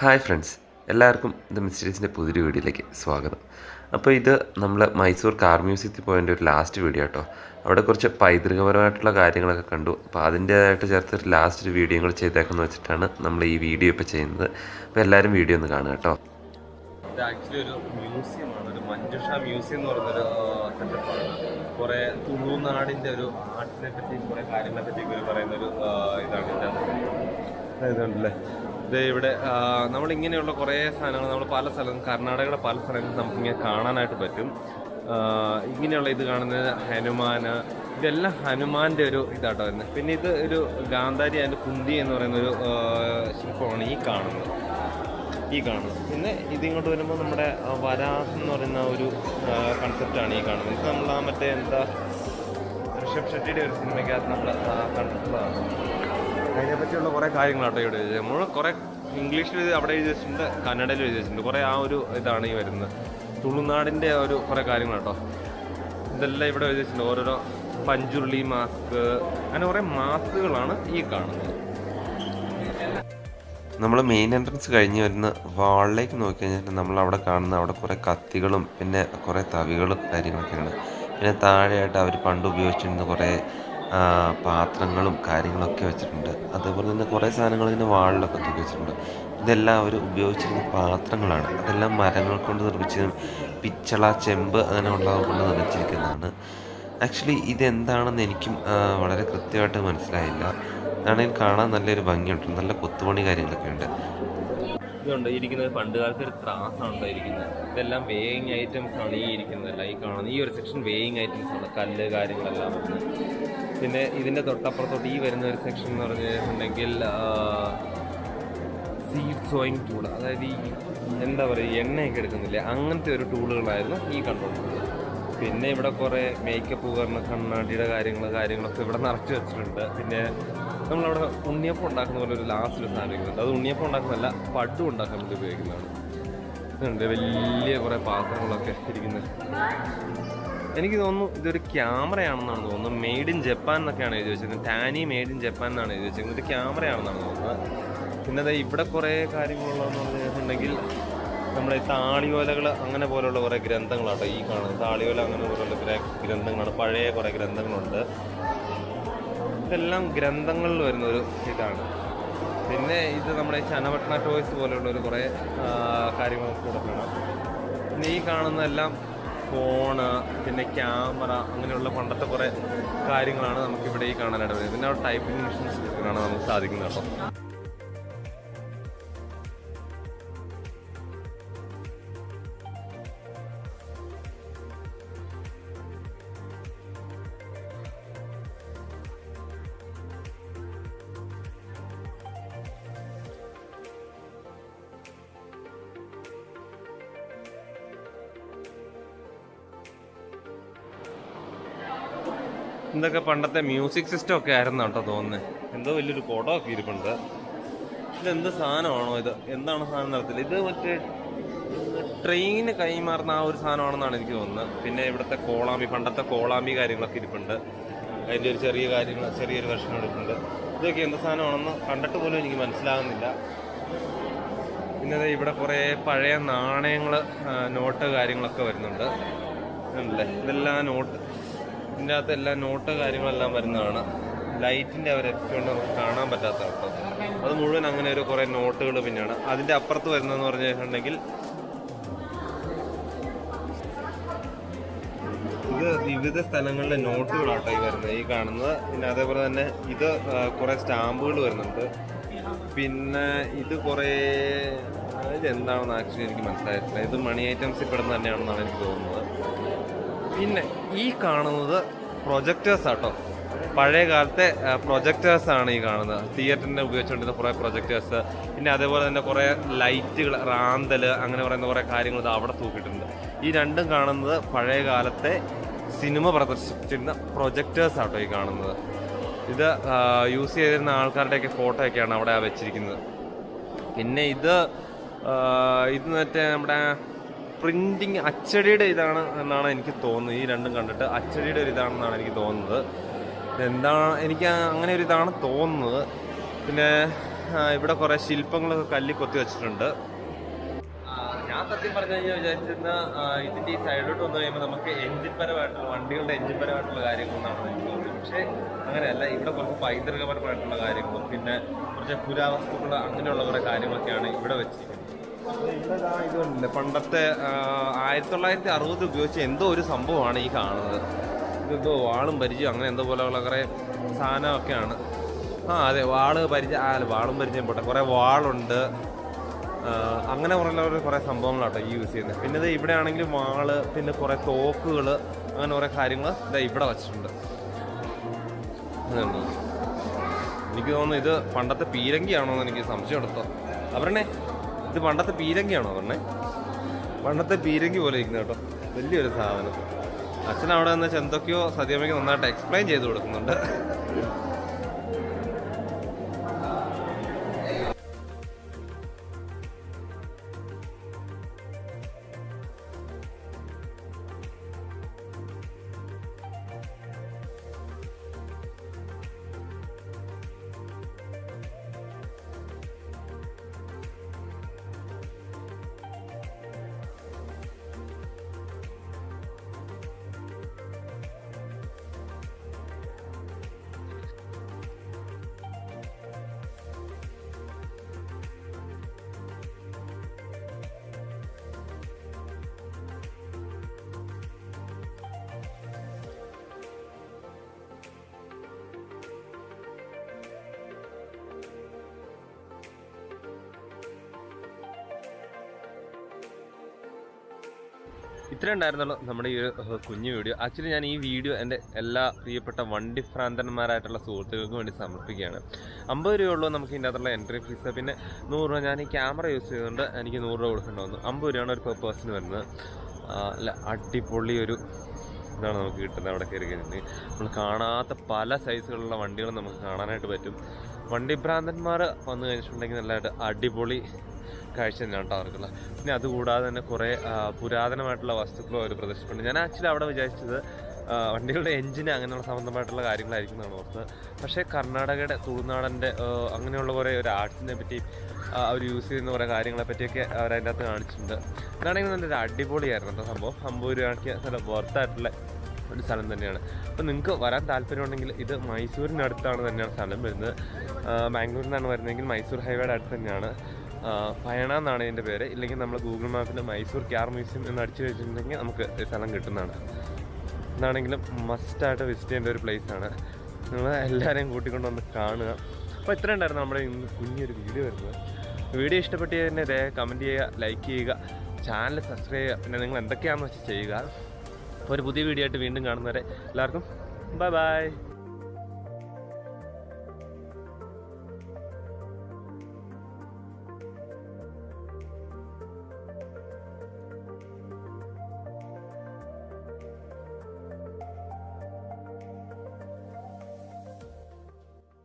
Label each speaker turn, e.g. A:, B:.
A: Hi friends എല്ലാവർക്കും the മിസ്റ്റേഴ്സിന്റെ പുതിയൊരു വീഡിയോയിലേക്ക് സ്വാഗതം. അപ്പോൾ ഇത് നമ്മൾ മൈസൂർ കാർ മ്യൂസിയത്തിൽ പോയതിന്റെ ഒരു ലാസ്റ്റ് വീഡിയോ കേട്ടോ അവിടെ കുറച്ച് പൈതൃകപരമായിട്ടുള്ള കാര്യങ്ങളൊക്കെ കണ്ടു. അപ്പോൾ അതിന്റേതായിട്ട് ചേർത്ത് ഒരു ലാസ്റ്റ് ഒരു വീഡിയോ കൂടെ ചെയ്തേക്കെന്ന് വെച്ചിട്ടാണ് നമ്മൾ ഈ വീഡിയോ ഇപ്പോൾ ചെയ്യുന്നത്. അപ്പോൾ എല്ലാവരും വീഡിയോ ഒന്ന് കാണുക കേട്ടോ
B: ഇത് ആക്ച്വലി ഒരു മ്യൂസിയമാണ്. ഒരു മഞ്ജുഷ മ്യൂസിയം എന്ന് പറയുന്നൊരു സെറ്റപ്പാണ്. കുറേ തുളുനാടിന്റെ ഒരു ആർട്സിനെ പറ്റി കുറേ കാര്യങ്ങളെ പറ്റി പറയുന്ന ഒരു ഇതാണ് ഇതിന്റെ ഇത് ഇവിടെ നമ്മൾ ഇങ്ങനെയുള്ള കുറേ സാധനങ്ങൾ നമ്മൾ പല സ്ഥലത്തും കർണാടകയുടെ പല സ്ഥലങ്ങളും നമുക്കിങ്ങനെ കാണാനായിട്ട് പറ്റും. ഇങ്ങനെയുള്ള ഇത് കാണുന്നത് ഹനുമാന് ഇതെല്ലാം ഹനുമാന്റെ ഒരു ഇതാട്ടോ വരുന്നത് പിന്നെ ഇത് ഒരു ഗാന്ധാരി അതിന്റെ കുന്തി എന്ന് പറയുന്ന ഒരു ശില്പമാണ് ഈ കാണുന്നത്. ഈ കാണുന്നത്. പിന്നെ ഇതിങ്ങോട്ട് വരുമ്പോൾ നമ്മുടെ വരാഹ് എന്ന് പറയുന്ന ഒരു കൺസെപ്റ്റാണ് ഈ കാണുന്നത്. ഇത് നമ്മൾ ആ മറ്റേ എന്താ ഋഷഭ് ഷെട്ടിയുടെ ഒരു സിനിമയ്ക്കകത്ത് നമ്മൾ കണ്ടിട്ടുള്ളതാണ്. അതിനെ കുറേ കാര്യങ്ങളാട്ടോ ഇവിടെ എഴുതിയത്. നമ്മൾ കുറേ ഇംഗ്ലീഷിൽ അവിടെ എഴുതി വെച്ചിട്ടുണ്ട് കന്നഡയിൽ എഴുതി വെച്ചിട്ടുണ്ട് കുറേ ആ ഒരു ഇതാണ് ഈ വരുന്നത്. തുളുനാടിന്റെ ഒരു കുറേ കാര്യങ്ങളാട്ടോ. ഇതെല്ലാം ഇവിടെ എഴുതി വെച്ചിട്ടുണ്ട് ഓരോരോ പഞ്ചുരുളി മാസ്ക് അങ്ങനെ കുറേ മാസ്കുകളാണ് ഈ കാണുന്നത്.
A: നമ്മൾ മെയിൻ എൻട്രൻസ് കഴിഞ്ഞ് വരുന്ന വാളിലേക്ക് നോക്കി കഴിഞ്ഞാൽ നമ്മൾ അവിടെ കാണുന്ന അവിടെ കുറേ കത്തികളും പിന്നെ കുറേ തവികളും കാര്യങ്ങളൊക്കെയാണ്. പിന്നെ താഴെയായിട്ട് അവർ പണ്ട് ഉപയോഗിച്ചിരുന്ന കുറേ പാത്രങ്ങളും കാര്യങ്ങളൊക്കെ വെച്ചിട്ടുണ്ട്. അതേപോലെ തന്നെ കുറേ സാധനങ്ങൾ ഇതിന്റെ വാളിലൊക്കെ തൂക്കി വെച്ചിട്ടുണ്ട്. ഇതെല്ലാം അവർ ഉപയോഗിച്ചിരുന്ന പാത്രങ്ങളാണ്. അതെല്ലാം മരങ്ങൾ കൊണ്ട് നിർമ്മിച്ചതും പിച്ചള ചെമ്പ് അങ്ങനെയുള്ളവ കൊണ്ട് നിർമ്മിച്ചിരിക്കുന്നതാണ്. ആക്ച്വലി ഇതെന്താണെന്ന് എനിക്കും വളരെ കൃത്യമായിട്ട് മനസ്സിലായില്ല. ഇതാണെങ്കിൽ കാണാൻ നല്ലൊരു ഭംഗിയുണ്ട്. നല്ല കൊത്തുപണി കാര്യങ്ങളൊക്കെ ഉണ്ട്.
B: ഇതുണ്ട്. ഇരിക്കുന്നത് പണ്ട് കാലത്ത് ഒരു ത്രാസാണ് ഉണ്ടായിരിക്കുന്നത്. ഇതെല്ലാം വേയിങ് ഐറ്റംസ് ആണ് ഈ ഇരിക്കുന്നതല്ല ഈ കാണുന്നത് ഈ ഒരു സെക്ഷൻ വേയിങ് ഐറ്റംസ് ആണ്. കല്ല് കാര്യങ്ങളെല്ലാം. പിന്നെ ഇതിന്റെ തൊട്ടപ്പുറത്തോട്ട് ഈ വരുന്ന ഒരു സെക്ഷൻ എന്ന് പറഞ്ഞിട്ടുണ്ടെങ്കിൽ സീഡ് സോയിങ് ടൂൾ അതായത് ഈ എന്താ പറയുക എണ്ണയൊക്കെ എടുക്കുന്നില്ലേ? അങ്ങനത്തെ ഒരു ടൂളുകളായിരുന്നു ഈ കണ്ടുകൊണ്ടിരുന്നത് പിന്നെ ഇവിടെ കുറേ മേക്കപ്പ് ഉപകരണം കണ്ണാടിയുടെ കാര്യങ്ങൾ കാര്യങ്ങളൊക്കെ ഇവിടെ നിറച്ച് വെച്ചിട്ടുണ്ട്. പിന്നെ നമ്മളവിടെ ഉണ്ണിയപ്പം ഉണ്ടാക്കുന്ന പോലെ ഒരു ലാസ്റ്റ് ഒരു സാധനം ഇരിക്കുന്നുണ്ട്. അത് ഉണ്ണിയപ്പം ഉണ്ടാക്കുന്നതല്ല പട്ടു ഉണ്ടാക്കാൻ വേണ്ടി ഉപയോഗിക്കുന്നതാണ്. ഉണ്ട് വലിയ കുറേ പാത്രങ്ങളൊക്കെ ഇരിക്കുന്നത് എനിക്ക് തോന്നുന്നു ഇതൊരു ക്യാമറയാണെന്നാണ് തോന്നുന്നത്. മെയ്ഡ് ഇൻ ജപ്പാൻ എന്നൊക്കെയാണ് എഴുതി വെച്ചിരിക്കുന്നത്. ടാനി മെയ്ഡ് ഇൻ ജപ്പാൻ എന്നാണ് എഴുതി വെച്ചിരിക്കുന്നത്. ഇത് ക്യാമറയാണെന്നാണ് തോന്നുന്നത്. പിന്നെ ദേ ഇവിടെ കുറേ കാര്യങ്ങളുള്ളതെന്ന് പറഞ്ഞിട്ടുണ്ടെങ്കിൽ നമ്മുടെ താളിയോലകൾ അങ്ങനെ പോലെയുള്ള കുറേ ഗ്രന്ഥങ്ങളാട്ടോ ഈ കാണുന്നത്. താളിയോല അങ്ങനെ പോലെയുള്ള കുറേ ഗ്രന്ഥങ്ങളാണ്. പഴയ കുറേ ഗ്രന്ഥങ്ങളുണ്ട്. ഇതെല്ലാം ഗ്രന്ഥങ്ങളിൽ വരുന്ന ഒരു ഇതാണ്. പിന്നെ ഇത് നമ്മുടെ ചനപട്ടണ ടോയ്സ് പോലെയുള്ള ഒരു കുറേ കാര്യങ്ങളൊക്കെ കൂടെ കാണാം. ഈ കാണുന്നതെല്ലാം ഫോണ് പിന്നെ ക്യാമറ അങ്ങനെയുള്ള പണ്ടത്തെ കുറേ കാര്യങ്ങളാണ് നമുക്കിവിടെ ഈ കാണാനായിട്ട് പിന്നെ അവിടെ ടൈപ്പിംഗ് മെഷീൻസ് കാണാൻ നമുക്ക് സാധിക്കുന്നത് കേട്ടോ. ഇതൊക്കെ പണ്ടത്തെ മ്യൂസിക് സിസ്റ്റം ഒക്കെ ആയിരുന്നു കേട്ടോ തോന്നുന്നത് എന്തോ വലിയൊരു കുടമൊക്കെ ഇരിപ്പുണ്ട്. ഇത് എന്ത് സാധനമാണോ ഇത്? എന്താണ് സാധനം നടത്തില്ല? ഇത് മറ്റേ ട്രെയിന് കൈമാറുന്ന ആ ഒരു സാധനമാണെന്നാണ് എനിക്ക് തോന്നുന്നത്. പിന്നെ ഇവിടുത്തെ കോളാമ്പി പണ്ടത്തെ കോളാമ്പി കാര്യങ്ങളൊക്കെ ഇരിപ്പുണ്ട്. അതിന്റെ ഒരു ചെറിയ കാര്യങ്ങൾ ചെറിയൊരു വെർഷൻ എടുക്കുന്നുണ്ട് ഇതൊക്കെ എന്ത് സാധനമാണെന്ന് കണ്ടിട്ട് പോലും എനിക്ക് മനസ്സിലാകുന്നില്ല. പിന്നെ ഇവിടെ കുറേ പഴയ നാണയങ്ങൾ നോട്ട് കാര്യങ്ങളൊക്കെ വരുന്നുണ്ട്. അല്ലേ ഇതെല്ലാം നോട്ട് ഇതിന്റെ അകത്ത് എല്ലാം നോട്ട് കാര്യങ്ങളെല്ലാം വരുന്നതാണ്. ലൈറ്റിന്റെ അവർ എഫക്റ്റ് കാണാൻ പറ്റാത്ത കേട്ടോ അത് മുഴുവൻ അങ്ങനെ ഒരു കുറേ നോട്ടുകൾ പിന്നെയാണ്. അതിന്റെ അപ്പുറത്ത് വരുന്നതെന്ന് പറഞ്ഞിട്ടുണ്ടെങ്കിൽ ഇത് വിവിധ സ്ഥലങ്ങളിലെ നോട്ടുകളാട്ടോ ഈ വരുന്നത്. ഈ കാണുന്നത്. പിന്നെ അതേപോലെ തന്നെ ഇത് കുറേ സ്റ്റാമ്പുകൾ വരുന്നുണ്ട്. പിന്നെ ഇത് കുറേ ഇതെന്താണെന്ന് ആക്ച്വലി എനിക്ക് മനസ്സിലായിട്ടില്ല. ഇത് മണി ഐറ്റംസിൽ പെടുന്ന തന്നെയാണെന്നാണ് എനിക്ക് തോന്നുന്നത്. പിന്നെ ഈ കാണുന്നത് പ്രൊജക്ടേഴ്സ് ആട്ടോ. പഴയ കാലത്തെ പ്രൊജക്ടേഴ്സ് ആണ് ഈ കാണുന്നത്. തിയേറ്ററിനെ ഉപയോഗിച്ചുകൊണ്ടിരുന്ന കുറേ പ്രൊജക്ടേഴ്സ് പിന്നെ അതേപോലെ തന്നെ കുറേ ലൈറ്റുകൾ റാന്തൽ അങ്ങനെ പറയുന്ന കുറേ കാര്യങ്ങൾ ഇത് അവിടെ തൂക്കിയിട്ടുണ്ട്. ഈ രണ്ടും കാണുന്നത് പഴയ കാലത്തെ സിനിമ പ്രദർശിപ്പിച്ചിരുന്ന പ്രൊജക്ടേഴ്സ് ആട്ടോ ഈ കാണുന്നത്. ഇത് യൂസ് ചെയ്തിരുന്ന ആൾക്കാരുടെയൊക്കെ ഫോട്ടോ ഒക്കെയാണ് അവിടെ വെച്ചിരിക്കുന്നത്. പിന്നെ ഇത് ഇത് മറ്റേ നമ്മുടെ പ്രിന്റിങ് അച്ചടിയുടെ ഇതാണ് എന്നാണ് എനിക്ക് തോന്നുന്നത്. ഈ രണ്ടും കണ്ടിട്ട് അച്ചടിയുടെ ഒരു ഇതാണെന്നാണ് എനിക്ക് തോന്നുന്നത്. എന്താണ് എനിക്ക് അങ്ങനെ ഒരു ഇതാണ് തോന്നുന്നത്. പിന്നെ ഇവിടെ കുറേ ശില്പങ്ങളൊക്കെ കല്ലി കൊത്തി വെച്ചിട്ടുണ്ട്. ഞാൻ സത്യം പറഞ്ഞു കഴിഞ്ഞാൽ വിചാരിച്ചിരുന്ന ഇതിന്റെ ഈ സൈഡിലോട്ട് വന്നു കഴിയുമ്പോൾ നമുക്ക് എഞ്ചിൻ പരമായിട്ടുള്ള വണ്ടികളുടെ എഞ്ചിൻ പരമായിട്ടുള്ള കാര്യങ്ങളൊന്നാണ് എനിക്ക് തോന്നുന്നത്. പക്ഷേ അങ്ങനെയല്ല. ഇവിടെ കുറച്ച് പൈതൃകപരമായിട്ടുള്ള കാര്യങ്ങളും പിന്നെ കുറച്ച് പുരാവസ്തുക്കൾ അങ്ങനെയുള്ള കുറേ കാര്യങ്ങളൊക്കെയാണ് ഇവിടെ വെച്ചിരിക്കുന്നത്. ഇതുണ്ടല്ലേ പണ്ടത്തെ ആയിരത്തി തൊള്ളായിരത്തി അറുപത് ഉപയോഗിച്ച എന്തോ ഒരു സംഭവമാണ് ഈ കാണുന്നത്. ഇതിപ്പോൾ വാളും പരിചയം അങ്ങനെ എന്തോ പോലെയുള്ള കുറേ സാധനമൊക്കെയാണ്. ആ അതെ വാൾ പരിചയം ആ വാളും പരിചയം പോട്ടെ. കുറേ വാളുണ്ട്. അങ്ങനെ കുറേ കുറേ സംഭവങ്ങളാട്ടോ ഈ യൂസ് ചെയ്യുന്നത്. പിന്നെ ഇത് ഇവിടെ ആണെങ്കിൽ വാൾ പിന്നെ കുറേ തോക്കുകൾ അങ്ങനെ കുറേ കാര്യങ്ങൾ ഇതാ ഇവിടെ വച്ചിട്ടുണ്ട്. എനിക്ക് തോന്നുന്നു ഇത് പണ്ടത്തെ പീരങ്കിയാണോ എന്ന് എനിക്ക് സംശയം എടുത്തോ. അവരണേ ഇത് പണ്ടത്തെ പീരങ്കിയാണോ പറഞ്ഞേ? പണ്ടത്തെ പീരങ്കി പോലെ ഇരിക്കുന്ന കേട്ടോ. വലിയൊരു സാധനം. അച്ഛൻ അവിടെ നിന്ന് എന്തൊക്കെയോ സദ്യമ്മയ്ക്ക് നന്നായിട്ട് എക്സ്പ്ലെയിൻ ചെയ്ത് കൊടുക്കുന്നുണ്ട്. ഇത്ര ഉണ്ടായിരുന്നുള്ളൂ നമ്മുടെ ഈ ഒരു കുഞ്ഞു വീഡിയോ. ആക്ച്വലി ഞാൻ ഈ വീഡിയോ എന്റെ എല്ലാ പ്രിയപ്പെട്ട വണ്ടി ഭ്രാന്തന്മാരായിട്ടുള്ള സുഹൃത്തുക്കൾക്ക് വേണ്ടി സമർപ്പിക്കുകയാണ്. അമ്പത് രൂപയുള്ളൂ നമുക്ക് ഇതിന്റെ അകത്തുള്ള എൻട്രി ഫീസ് പിന്നെ നൂറ് രൂപ ഞാൻ ഈ ക്യാമറ യൂസ് ചെയ്തുകൊണ്ട് എനിക്ക് നൂറ് രൂപ കൊടുക്കേണ്ടി വന്നു അമ്പത് രൂപയാണ് ഒരു പെർ പേഴ്സൺ വരുന്നത്. അല്ല അടിപൊളി ഒരു ഇതാണ് നമുക്ക് കിട്ടുന്നത് അവിടെ കയറി കഴിഞ്ഞിട്ട് നമ്മൾ കാണാത്ത പല സൈസുകളുള്ള വണ്ടികൾ നമുക്ക് കാണാനായിട്ട് പറ്റും. വണ്ടി ഭ്രാന്തന്മാർ വന്നു കഴിഞ്ഞിട്ടുണ്ടെങ്കിൽ നല്ലതായിട്ട് അടിപൊളി കാഴ്ച തന്നെയാണ് കേട്ടോ അവർക്കുള്ള പിന്നെ അതുകൂടാതെ തന്നെ കുറേ പുരാതനമായിട്ടുള്ള വസ്തുക്കളും അവർ പ്രദർശിപ്പിക്കുന്നുണ്ട്. ഞാൻ ആക്ച്വലി അവിടെ വിചാരിച്ചത് വണ്ടികളുടെ എഞ്ചിന് അങ്ങനെയുള്ള സംബന്ധമായിട്ടുള്ള കാര്യങ്ങളായിരിക്കും എന്നാണ് ഓർത്തത്. പക്ഷേ കർണാടകയുടെ തുളുനാടന്റെ അങ്ങനെയുള്ള കുറേ ഒരു ആർട്സിനെ പറ്റി അവർ യൂസ് ചെയ്യുന്ന കുറേ കാര്യങ്ങളെ പറ്റിയൊക്കെ അവർ അതിന്റെ അകത്ത് കാണിച്ചിട്ടുണ്ട്. അതാണെങ്കിൽ നല്ലൊരു അടിപൊളിയായിരുന്നു എന്താ സംഭവം. അമ്പത് രൂപയ്ക്ക് നല്ല വർത്തായിട്ടുള്ള ഒരു സ്ഥലം തന്നെയാണ്. അപ്പോൾ നിങ്ങൾക്ക് വരാൻ താല്പര്യമുണ്ടെങ്കിൽ ഇത് മൈസൂരിനടുത്താണ് തന്നെയാണ് സ്ഥലം വരുന്നത്. ബാംഗ്ലൂരിൽ നിന്നാണ് വരുന്നതെങ്കിൽ മൈസൂർ ഹൈവേയുടെ അടുത്ത് തന്നെയാണ്. പയണ എന്നാണ് ഇതിന്റെ പേര്. ഇല്ലെങ്കിൽ നമ്മൾ ഗൂഗിൾ മാപ്പിൽ മൈസൂർ ക്യാർ മ്യൂസിയം എന്ന് അടിച്ചു വെച്ചിട്ടുണ്ടെങ്കിൽ നമുക്ക് സ്ഥലം കിട്ടുന്നതാണ്. എന്നാണെങ്കിലും മസ്റ്റായിട്ട് വിസിറ്റ് ചെയ്യേണ്ട ഒരു ആണ്. നിങ്ങൾ എല്ലാവരെയും കൂട്ടിക്കൊണ്ട് വന്ന് കാണുക. അപ്പോൾ ഇത്ര ഉണ്ടായിരുന്നു നമ്മുടെ ഇന്ന് കുഞ്ഞൊരു വീഡിയോ വരുന്നത്. വീഡിയോ ഇഷ്ടപ്പെട്ട് തന്നെ ദേ കമന്റ് ചെയ്യുക ലൈക്ക് ചെയ്യുക ചാനൽ സബ്സ്ക്രൈബ് ചെയ്യുക. പിന്നെ നിങ്ങൾ എന്തൊക്കെയാണെന്ന് വെച്ചാൽ ചെയ്യുക. അപ്പോൾ ഒരു പുതിയ വീഡിയോ ആയിട്ട് വീണ്ടും കാണുന്നവരെ എല്ലാവർക്കും ബൈ ബൈ